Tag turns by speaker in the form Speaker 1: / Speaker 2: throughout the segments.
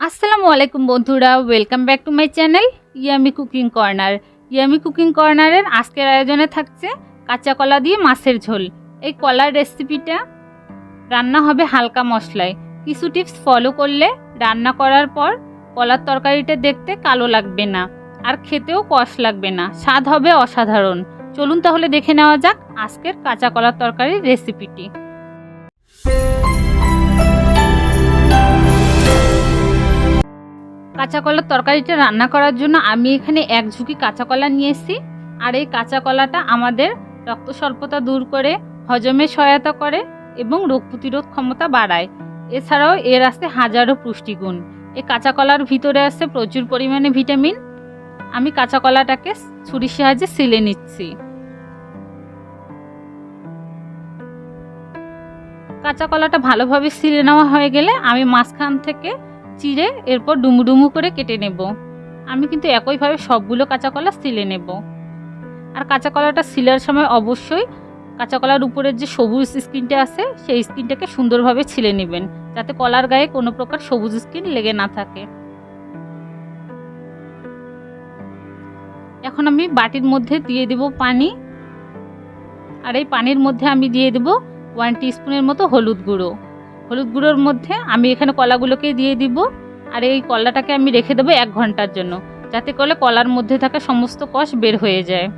Speaker 1: আসসালামু আলাইকুম বন্ধুরা welcome back to my channel yummy cooking corner yummy cooking কর্নারের আজকের আয়োজনে থাকছে কাঁচা কলা দিয়ে মাছের ঝোল। এই কলার রেসিপিটা রান্না হবে হালকা মশলায়। কিছু টিপস ফলো করলে রান্না করার পর কলার তরকারিটা দেখতে কালো লাগবে না, আর খেতেও কষ লাগবে না, স্বাদ হবে অসাধারণ। চলুন তাহলে দেখে নেওয়া যাক আজকের কাঁচা কলার তরকারির রেসিপিটি কাঁচা কলার তরকারিটা রান্না করার জন্য আমি এখানে এক ঝুঁকি কাঁচা কলা নিয়ে এসেছি। আর এই কাঁচা কলাটা আমাদের রক্ত স্বল্পতা দূর করে, হজমে সহায়তা করে এবং রোগ প্রতিরোধ ক্ষমতা বাড়ায়। এছাড়াও এর আছে হাজারো পুষ্টিগুণ। এই কাঁচা কলার ভিতরে আছে প্রচুর পরিমাণে ভিটামিন। আমি কাঁচা কলাটাকে ছুরির সাহায্যে সিলে নিচ্ছি। কাঁচা কলাটা ভালোভাবে সিলে নেওয়া হয়ে গেলে আমি মাঝখান থেকে চিড়ে এরপর ডুমু ডুমু করে কেটে নেব। আমি কিন্তু একইভাবে সবগুলো কাঁচা কলা সিলে নেব। আর কাঁচা কলাটা সিলার সময় অবশ্যই কাঁচা কলার উপরের যে সবুজ স্কিনটা আছে, সেই স্কিনটাকে সুন্দরভাবে ছিলে নেবেন, যাতে কলার গায়ে কোনো প্রকার সবুজ স্কিন লেগে না থাকে। এখন আমি বাটির মধ্যে দিয়ে দেব পানি। আর এই পানির মধ্যে আমি দিয়ে দেব ওয়ান টিস্পুনের মতো হলুদ গুঁড়ো। হলুদ গুঁড়োর মধ্যে আমি এখানে কলাগুলোকে দিয়ে দিব। আর এই কলাটাকে আমি রেখে দেবো এক ঘণ্টার জন্য, যাতে করে কলার মধ্যে থাকা সমস্ত কষ বের হয়ে যায়।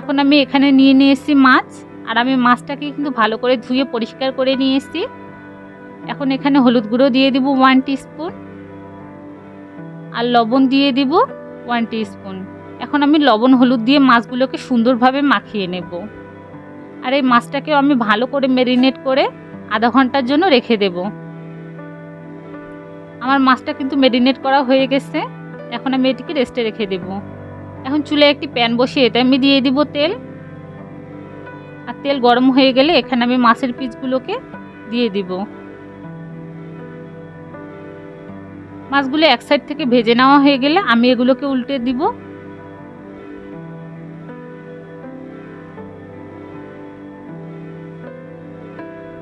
Speaker 1: এখন আমি এখানে নিয়ে নিয়ে এসেছি মাছ, আর আমি মাছটাকে কিন্তু ভালো করে ধুয়ে পরিষ্কার করে নিয়ে এসেছি এখন এখানে হলুদ গুঁড়ো দিয়ে দিব ওয়ান স্পুন আর লবণ দিয়ে দিব ওয়ান স্পুন এখন আমি লবণ হলুদ দিয়ে মাছগুলোকে সুন্দরভাবে মাখিয়ে নেব। আর এই মাছটাকেও আমি ভালো করে মেরিনেট করে আধা ঘণ্টার জন্য রেখে দেব। আমার মাছটা কিন্তু মেরিনেট করা হয়ে গেছে। এখন আমি এটিকে রেস্টে রেখে দেব। এখন চুলে একটি প্যান বসিয়ে এতে আমি দিয়ে দিব তেল। আর তেল গরম হয়ে গেলে এখানে আমি মাছের পিসগুলোকে দিয়ে দিব। মাছগুলো এক সাইড থেকে ভেজে নেওয়া হয়ে গেলে আমি এগুলোকে উল্টে দিব।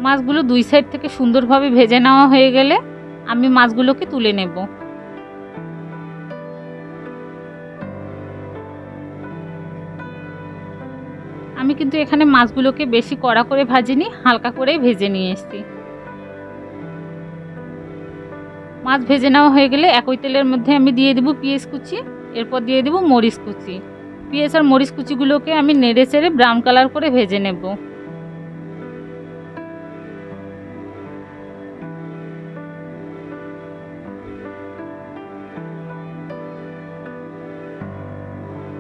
Speaker 1: মাছগুলো দুই সাইড থেকে সুন্দরভাবে ভেজে নেওয়া হয়ে গেলে আমি মাছগুলোকে তুলে নেব। আমি কিন্তু এখানে মাছগুলোকে বেশি কড়া করে ভাজিনি, হালকা করে ভেজে নিয়ে এসেছি। মাছ ভেজে নেওয়া হয়ে গেলে একই তেলের মধ্যে আমি দিয়ে দেবো পেঁয়াজ কুচি, এরপর দিয়ে দেবো মরিচ কুচি। পেঁয়াজ আর মরিচ কুচিগুলোকে আমি নেড়ে চেড়ে ব্রাউন কালার করে ভেজে নেব।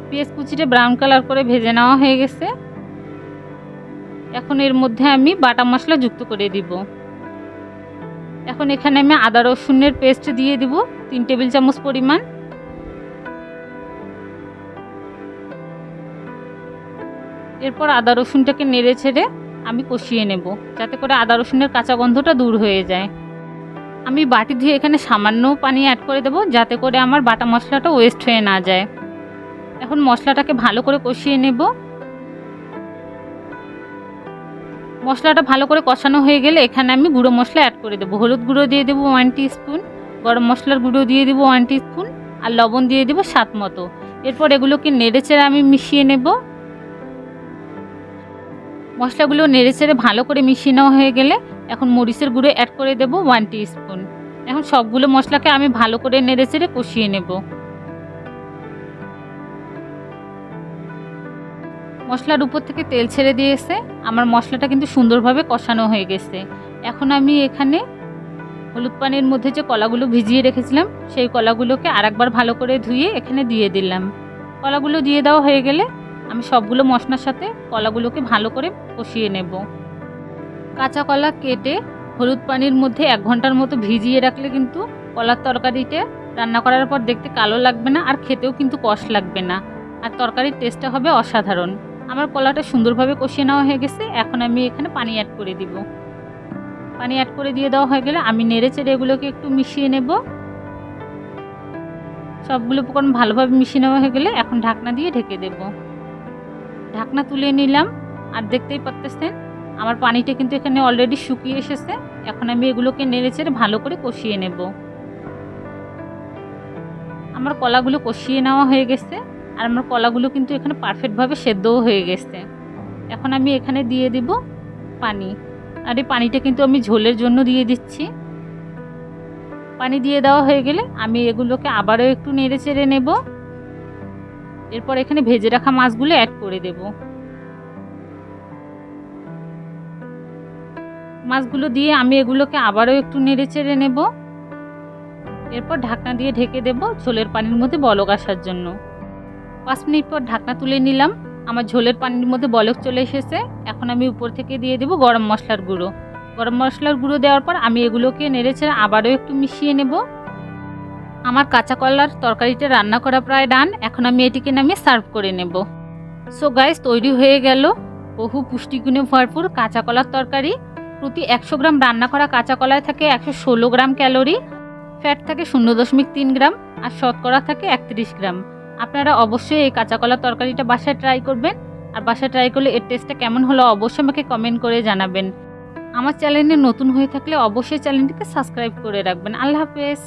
Speaker 1: পেঁয়াজ কুচিটা ব্রাউন কালার করে ভেজে নেওয়া হয়ে গেছে। এখন এর মধ্যে আমি বাটা মশলা যুক্ত করে দিব। এখন এখানে আমি আদা রসুনের পেস্ট দিয়ে দিব, তিন টেবিল চামচ পরিমাণ। এরপর আদা রসুনটাকে নেড়ে ছেড়ে আমি কষিয়ে নেব, যাতে করে আদা রসুনের কাঁচা গন্ধটা দূর হয়ে যায়। আমি বাটি ধুয়ে এখানে সামান্য পানি অ্যাড করে দেব, যাতে করে আমার বাটা মশলাটা ওয়েস্ট হয়ে না যায়। এখন মশলাটাকে ভালো করে কষিয়ে নেব। মশলাটা ভালো করে কষানো হয়ে গেলে এখানে আমি গুঁড়ো মশলা অ্যাড করে দেবো। হলুদ গুঁড়ো দিয়ে দেবো ওয়ান স্পুন গরম মশলার গুঁড়ো দিয়ে দেবো ওয়ান স্পুন আর লবণ দিয়ে দেবো স্বাদ মতো। এরপর এগুলোকে নেড়ে চেড়ে আমি মিশিয়ে নেব। মশলাগুলো নেড়ে চেড়ে ভালো করে মিশিয়ে নেওয়া হয়ে গেলে এখন মরিচের গুঁড়ো অ্যাড করে দেবো ওয়ান স্পুন এখন সবগুলো মশলাকে আমি ভালো করে নেড়ে চেড়ে কষিয়ে নেব। মশলার উপর থেকে তেল ছেড়ে দিয়েছে। আমার মশলাটা কিন্তু সুন্দরভাবে কষানো হয়ে গেছে। এখন আমি এখানে হলুদ পানির মধ্যে যে কলাগুলো ভিজিয়ে রেখেছিলাম, সেই কলাগুলোকে আরেকবার ভালো করে ধুয়ে এখানে দিয়ে দিলাম। কলাগুলো দিয়ে দেওয়া হয়ে গেলে আমি সবগুলো মশলার সাথে কলাগুলোকে ভালো করে কষিয়ে নেব। কাঁচা কলা কেটে হলুদ পানির মধ্যে এক ঘণ্টার মতো ভিজিয়ে রাখলে কিন্তু কলার তরকারিতে রান্না করার পর দেখতে কালো লাগবে না আর খেতেও কিন্তু কষ লাগবে না। আর তরকারির টেস্টটা হবে অসাধারণ। আমার কলাটা সুন্দরভাবে কষিয়ে নেওয়া হয়ে গেছে। এখন আমি এখানে পানি অ্যাড করে দিব। পানি অ্যাড করে দিয়ে দেওয়া হয়ে গেলে আমি নেড়ে চেড়ে এগুলোকে একটু মিশিয়ে নেব। সবগুলো উপকরণ ভালোভাবে মিশিয়ে নেওয়া হয়ে গেলে এখন ঢাকনা দিয়ে ঢেকে দেব। ঢাকনা তুলে নিলাম। আর দেখতেই পারতেছেন, আমার পানিটা কিন্তু এখানে অলরেডি শুকিয়ে এসেছে। এখন আমি এগুলোকে নেড়ে চেড়ে ভালো করে কষিয়ে নেব। আমার কলাগুলো কষিয়ে নেওয়া হয়ে গেছে। আর আমার কলাগুলো কিন্তু এখানে পারফেক্টভাবে সেদ্ধও হয়ে গেছে। এখন আমি এখানে দিয়ে দিব পানি। আর এই পানিটা কিন্তু আমি ঝোলের জন্য দিয়ে দিচ্ছি। পানি দিয়ে দেওয়া হয়ে গেলে আমি এগুলোকে আবারও একটু নেড়ে চেড়ে নেব। এরপর এখানে ভেজে রাখা মাছগুলো অ্যাড করে দেব। মাছগুলো দিয়ে আমি এগুলোকে আবারও একটু নেড়ে চেড়ে নেব। এরপর ঢাকনা দিয়ে ঢেকে দেব ঝোলের পানির মধ্যে বলক আসার জন্য। পাঁচ মিনিট পর ঢাকনা তুলে নিলাম। আমার ঝোলের পানির মধ্যে বলক চলে এসেছে। এখন আমি উপর থেকে দিয়ে দেব গরম মশলার গুঁড়ো। গরম মশলার গুঁড়ো দেওয়ার পর আমি এগুলোকে নেড়েচেড়ে আবারও একটু মিশিয়ে নেব। আমার কাঁচা কলার তরকারিটা রান্না করা প্রায় ডান। এখন আমি এটিকে নামিয়ে সার্ভ করে নেব। সো গাইস, তৈরি হয়ে গেল বহু পুষ্টিগুণে ভরপুর কাঁচা কলার তরকারি। প্রতি একশো গ্রাম রান্না করা কাঁচা কলায় থাকে একশো ষোলো গ্রাম ক্যালোরি। ফ্যাট থাকে শূন্য দশমিক তিন গ্রাম আর শতকরা থাকে একত্রিশ গ্রাম। আপনারা অবশ্যই এই কাঁচা কলার তরকারিটা বাসায় ট্রাই করবেন। আর বাসায় ট্রাই করলে এর টেস্টটা কেমন হলো অবশ্যই আমাকে কমেন্ট করে জানাবেন। আমার চ্যানেলে নতুন হয়ে থাকলে অবশ্যই চ্যানেলটিকে সাবস্ক্রাইব করে রাখবেন। আল্লাহ হাফেজ।